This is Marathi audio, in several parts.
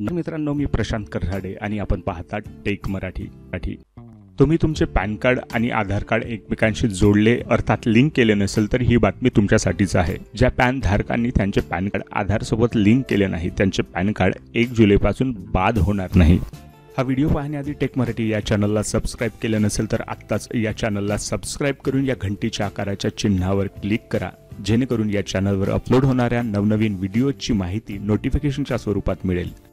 मित्रांनो मी प्रशांत कराडे आणि आपण पाहता टेक मराठी तुम्ही तुमचे पॅन कार्ड आणि आधार कार्ड एकमेकांशी जोडले अर्थात लिंक केले नसेल तर ही बातमी तुमच्यासाठीच आहे. ज्या पॅन धारकांनी त्यांचे पॅन कार्ड आधारसोबत लिंक केले नाही त्यांचे पॅन कार्ड एक जुलैपासून बाद होणार नाही. हा व्हिडिओ पाहण्याआधी टेक मराठी या चॅनलला सबस्क्राईब केलं नसेल तर आत्ताच या चॅनलला सबस्क्राईब करून या घंटीच्या आकाराच्या चिन्हावर क्लिक करा. जेणेकरून या चॅनलवर अपलोड होणाऱ्या नवनवीन व्हिडिओची माहिती नोटिफिकेशनच्या स्वरूपात मिळेल.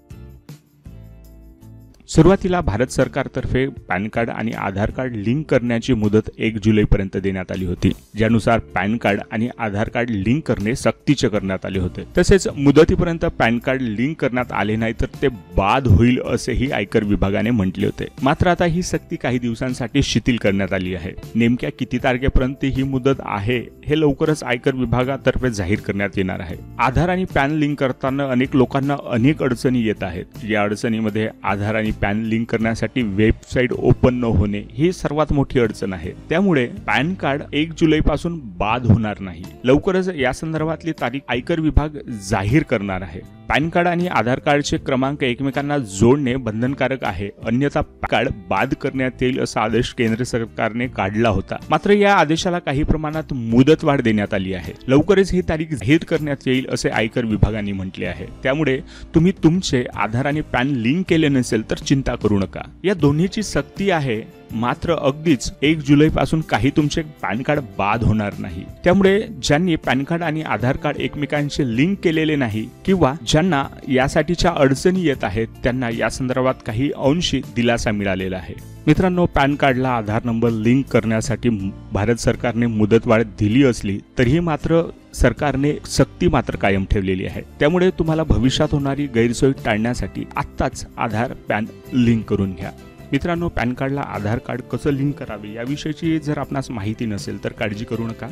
सुरुवातीला भारत सरकारतर्फे पॅन कार्ड आणि आधार कार्ड लिंक करण्याची मुदत एक जुलैपर्यंत देण्यात आली होती ज्यानुसार पॅन कार्ड आणि आधार कार्ड लिंक करणे सक्तीचे करण्यात आले होते. तसेच मुदतीपर्यंत पॅन कार्ड लिंक करण्यात आले नाही तर ते बाद होईल असेही आयकर विभागाने म्हटले होते. मात्र आता ही सक्ती काही दिवसांसाठी शिथिल करण्यात आली आहे. नेमक्या किती तारखेपर्यंत ही मुदत आहे हे लवकरच आयकर विभागातर्फे जाहीर करण्यात येणार आहे. आधार आणि पॅन लिंक करताना अनेक लोकांना अनेक अडचणी येत आहेत. या अडचणीमध्ये आधार आणि पॅन लिंक करण्यासाठी वेबसाईट ओपन न होणे ही सर्वात मोठी अडचण आहे. त्यामुळे पॅन कार्ड एक जुलै पासून बाद होणार नाही. लवकरच या संदर्भातली तारीख आयकर विभाग जाहीर करणार आहे. पॅन कार्ड आणि आधार कार्डचे क्रमांक एकमेकांना जोडणे बंधनकारक आहे. अन्यथा कार्ड बाद करण्यात येईल असा आदेश केंद्र सरकारने काढला होता. मात्र या आदेशाला काही प्रमाणात मुदतवाढ देण्यात आली आहे. लवकरच ही तारीख जाहीर करण्यात येईल असे आयकर विभागाने म्हटले आहे. त्यामुळे तुम्ही तुमचे आधार आणि पॅन लिंक केले नसेल तर चिंता करू नका. या दोन्हीची सक्ती आहे मात्र अगदीच एक जुलै पासून काही तुमचे पॅन कार्ड बाद होणार नाही. त्यामुळे ज्यांनी पॅन कार्ड आणि आधार कार्ड एकमेकांशी लिंक केलेले नाही किंवा ज्यांना यासाठीच्या अडचणी येत आहेत त्यांना या संदर्भात काही अंशी दिलासा मिळालेला आहे. मित्रांनो पॅन कार्डला आधार नंबर लिंक करण्यासाठी भारत सरकारने मुदतवाढ दिली असली तरीही मात्र सरकारने सक्ती मात्र कायम ठेवलेली आहे. त्यामुळे तुम्हाला भविष्यात होणारी गैरसोय टाळण्यासाठी आत्ताच आधार पॅन लिंक करून घ्या. मित्रांनो पॅन कार्डला आधार कार्ड कसं लिंक करावे याविषयीची जर आपणास माहिती नसेल तर काळजी करू नका.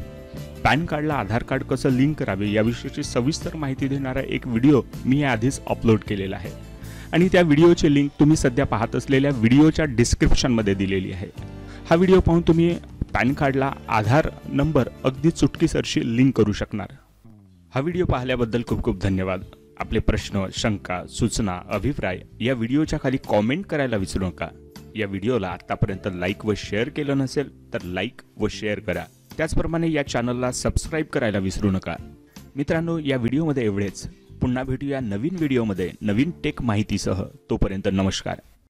पॅन कार्डला आधार कार्ड कसं लिंक करावे याविषयीची सविस्तर माहिती देणारा एक व्हिडिओ मी आधीच अपलोड केलेला आहे. आणि त्या व्हिडिओची लिंक तुम्ही सध्या पाहत असलेल्या व्हिडिओच्या डिस्क्रिप्शनमध्ये दिलेली आहे. हा व्हिडिओ पाहून तुम्ही पॅन कार्डला आधार नंबर अगदी चुटकीसरशी लिंक करू शकणार. हा व्हिडिओ पाहिल्याबद्दल खूप खूप धन्यवाद. आपले प्रश्न शंका सूचना अभिप्राय या व्हिडिओच्या खाली कॉमेंट करायला विसरू नका. या व्हिडिओला आतापर्यंत लाईक व शेअर केलं नसेल तर लाईक व शेअर करा. त्याचप्रमाणे या चॅनलला सबस्क्राईब करायला विसरू नका. मित्रांनो या व्हिडिओमध्ये एवढेच. पुन्हा भेटूया नवीन व्हिडिओमध्ये नवीन टेक माहितीसह. तोपर्यंत नमस्कार.